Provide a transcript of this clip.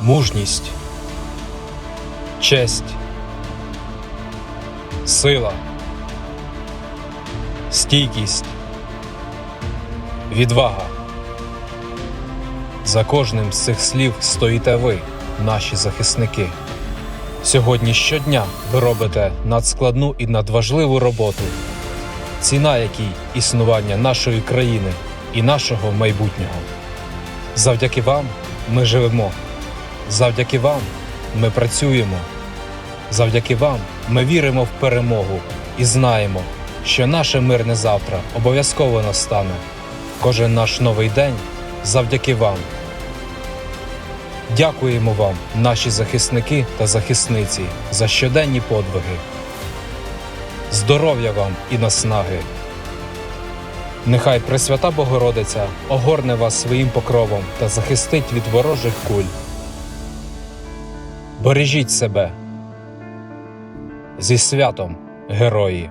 мужність, честь, сила, стійкість, відвага. За кожним з цих слів стоїте ви, наші захисники. Сьогодні щодня ви робите надскладну і надважливу роботу, ціна якій існування нашої країни і нашого майбутнього. Завдяки вам ми живемо. Завдяки вам ми працюємо. Завдяки вам ми віримо в перемогу і знаємо, що наше мирне завтра обов'язково настане. Кожен наш новий день завдяки вам. Дякуємо вам, наші захисники та захисниці, за щоденні подвиги. Здоров'я вам і наснаги. Нехай Пресвята Богородиця огорне вас своїм покровом та захистить від ворожих куль. Бережіть себе. Зі святом, герої!